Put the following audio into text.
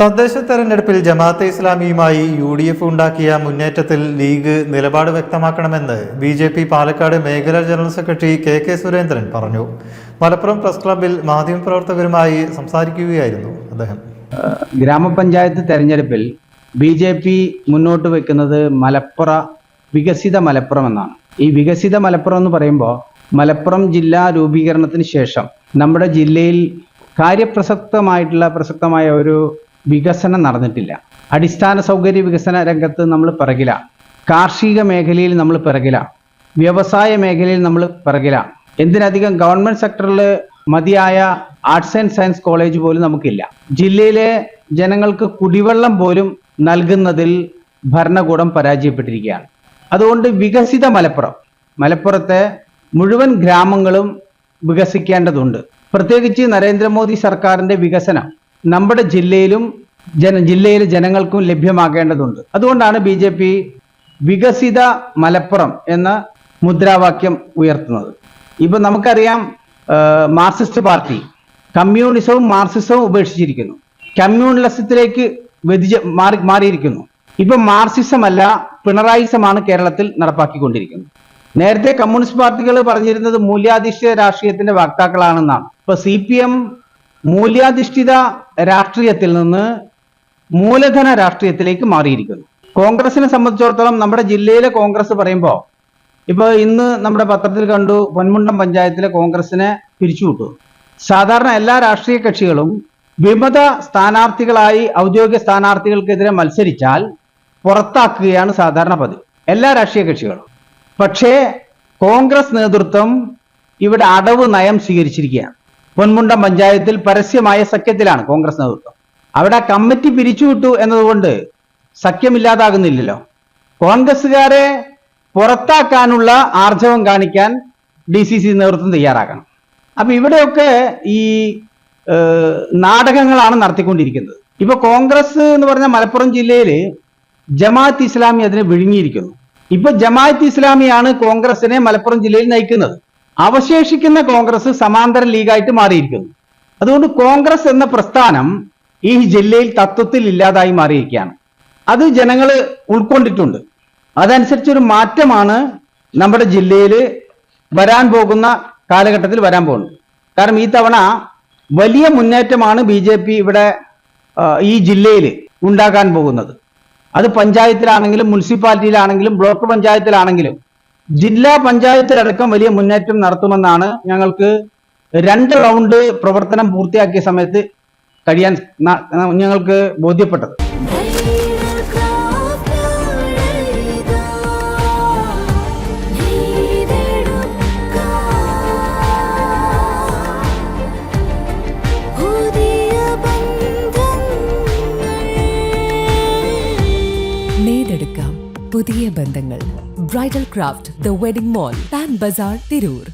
തദ്ദേശ തെരഞ്ഞെടുപ്പിൽ ജമാഅത്തെ ഇസ്ലാമിയുമായി യു ഡി എഫ് ഉണ്ടാക്കിയ മുന്നേറ്റത്തിൽ ലീഗ് നിലപാട് വ്യക്തമാക്കണമെന്ന് ബി ജെ പി പാലക്കാട് മേഖലാ general secretary K K Surendran പറഞ്ഞു. മലപ്പുറം പ്രസ് ക്ലബിൽ മാധ്യമപ്രവർത്തകരുമായി സംസാരിക്കുകയായിരുന്നു അദ്ദേഹം. ഗ്രാമപഞ്ചായത്ത് തെരഞ്ഞെടുപ്പിൽ ബി ജെ പി മുന്നോട്ട് വെക്കുന്നത് മലപ്പുറ വികസിത മലപ്പുറം എന്നാണ്. ഈ വികസിത മലപ്പുറം എന്ന് പറയുമ്പോൾ മലപ്പുറം ജില്ലാ രൂപീകരണത്തിന് ശേഷം നമ്മുടെ ജില്ലയിൽ കാര്യപ്രസക്തമായിട്ടുള്ള പ്രസക്തമായ ഒരു വികസനം നടന്നിട്ടില്ല. അടിസ്ഥാന സൗകര്യ വികസന രംഗത്ത് നമ്മൾ പിറകില. കാർഷിക മേഖലയിൽ നമ്മൾ പിറകില. വ്യവസായ മേഖലയിൽ നമ്മൾ പിറകില. എന്തിനധികം ഗവൺമെന്റ് സെക്ടറിൽ മതിയായ ആർട്സ് ആൻഡ് സയൻസ് കോളേജ് പോലും നമുക്കില്ല. ജില്ലയിലെ ജനങ്ങൾക്ക് കുടിവെള്ളം പോലും നൽകുന്നതിൽ ഭരണകൂടം പരാജയപ്പെട്ടിരിക്കുകയാണ്. അതുകൊണ്ട് വികസിത മലപ്പുറം മലപ്പുറത്തെ മുഴുവൻ ഗ്രാമങ്ങളും വികസിക്കേണ്ടതുണ്ട്. പ്രത്യേകിച്ച് നരേന്ദ്രമോദി സർക്കാരിന്റെ വികസനം നമ്മുടെ ജില്ലയിലും ജന ജില്ലയിലെ ജനങ്ങൾക്കും ലഭ്യമാക്കേണ്ടതുണ്ട് അതുകൊണ്ടാണ് ബി ജെ പി വികസിത മലപ്പുറം എന്ന മുദ്രാവാക്യം ഉയർത്തുന്നത്. ഇപ്പൊ നമുക്കറിയാം മാർക്സിസ്റ്റ് പാർട്ടി കമ്മ്യൂണിസവും മാർക്സിസവും ഉപേക്ഷിച്ചിരിക്കുന്നു. കമ്മ്യൂണിസത്തിലേക്ക് വ്യതിച മാറി മാറിയിരിക്കുന്നു. ഇപ്പൊ മാർക്സിസം അല്ല പിണറായിസമാണ് കേരളത്തിൽ നടപ്പാക്കിക്കൊണ്ടിരിക്കുന്നത്. നേരത്തെ കമ്മ്യൂണിസ്റ്റ് പാർട്ടികൾ പറഞ്ഞിരുന്നത് മൂല്യാധിഷ്ഠിത രാഷ്ട്രീയത്തിന്റെ വക്താക്കളാണെന്നാണ്. ഇപ്പൊ സി പി എം മൂല്യാധിഷ്ഠിത രാഷ്ട്രീയത്തിൽ നിന്ന് മൂലധന രാഷ്ട്രീയത്തിലേക്ക് മാറിയിരിക്കുന്നു. കോൺഗ്രസിനെ സംബന്ധിച്ചിടത്തോളം നമ്മുടെ ജില്ലയിലെ കോൺഗ്രസ് പറയുമ്പോൾ ഇപ്പൊ ഇന്ന് നമ്മുടെ പത്രത്തിൽ കണ്ടു പൊന്മുണ്ടം പഞ്ചായത്തിലെ കോൺഗ്രസിനെ പിരിച്ചുവിട്ടു. സാധാരണ എല്ലാ രാഷ്ട്രീയ കക്ഷികളും വിമത സ്ഥാനാർത്ഥികളായി ഔദ്യോഗിക സ്ഥാനാർത്ഥികൾക്കെതിരെ മത്സരിച്ചാൽ പുറത്താക്കുകയാണ് സാധാരണ പതിവ്. എല്ലാ രാഷ്ട്രീയ കക്ഷികളും. പക്ഷേ കോൺഗ്രസ് നേതൃത്വം ഇവിടെ അടവ് നയം സ്വീകരിച്ചിരിക്കുകയാണ്. പൊന്മുണ്ടം പഞ്ചായത്തിൽ പരസ്യമായ സഖ്യത്തിലാണ് കോൺഗ്രസ് നേതൃത്വം. അവിടെ കമ്മിറ്റി പിരിച്ചുവിട്ടു എന്നതുകൊണ്ട് സഖ്യമില്ലാതാകുന്നില്ലല്ലോ. കോൺഗ്രസ്സുകാരെ പുറത്താക്കാനുള്ള ആർജവം കാണിക്കാൻ ഡി സി സി നേതൃത്വം തയ്യാറാക്കണം അപ്പൊ ഇവിടെയൊക്കെ ഈ നാടകങ്ങളാണ് നടത്തിക്കൊണ്ടിരിക്കുന്നത്. ഇപ്പൊ കോൺഗ്രസ് എന്ന് പറഞ്ഞ മലപ്പുറം ജില്ലയിൽ ജമാഅത്ത് ഇസ്ലാമി അതിനെ വിഴുങ്ങിയിരിക്കുന്നു. ഇപ്പൊ ജമാഅത്ത് ഇസ്ലാമിയാണ് കോൺഗ്രസിനെ മലപ്പുറം ജില്ലയിൽ നയിക്കുന്നത്. അവശേഷിക്കുന്ന കോൺഗ്രസ് സമാന്തര ലീഗായിട്ട് മാറിയിരിക്കുന്നു. അതുകൊണ്ട് കോൺഗ്രസ് എന്ന പ്രസ്ഥാനം ഈ ജില്ലയിൽ തത്വത്തിൽ ഇല്ലാതായി മാറിയിരിക്കുകയാണ്. അത് ജനങ്ങൾ ഉൾക്കൊണ്ടിട്ടുണ്ട്. അതനുസരിച്ചൊരു മാറ്റമാണ് നമ്മുടെ ജില്ലയിൽ വരാൻ പോകുന്ന കാലഘട്ടത്തിൽ വരാൻ പോകുന്നത്. കാരണം ഈ തവണ വലിയ മുന്നേറ്റമാണ് ബി ജെ പി ഇവിടെ ഈ ജില്ലയിൽ ഉണ്ടാക്കാൻ പോകുന്നത്. അത് പഞ്ചായത്തിലാണെങ്കിലും മുനിസിപ്പാലിറ്റിയിലാണെങ്കിലും ബ്ലോക്ക് പഞ്ചായത്തിലാണെങ്കിലും ജില്ലാ പഞ്ചായത്തിലടക്കം വലിയ മുന്നേറ്റം നടത്തുമെന്നാണ് ഞങ്ങൾക്ക് രണ്ട് റൗണ്ട് പ്രവർത്തനം പൂർത്തിയാക്കിയ സമയത്ത് കഴിയാൻ ഞങ്ങൾക്ക് ബോധ്യപ്പെട്ടത്. പുതിയ ബന്ധങ്ങൾ. bridal craft the wedding mall Pan Bazar Tirur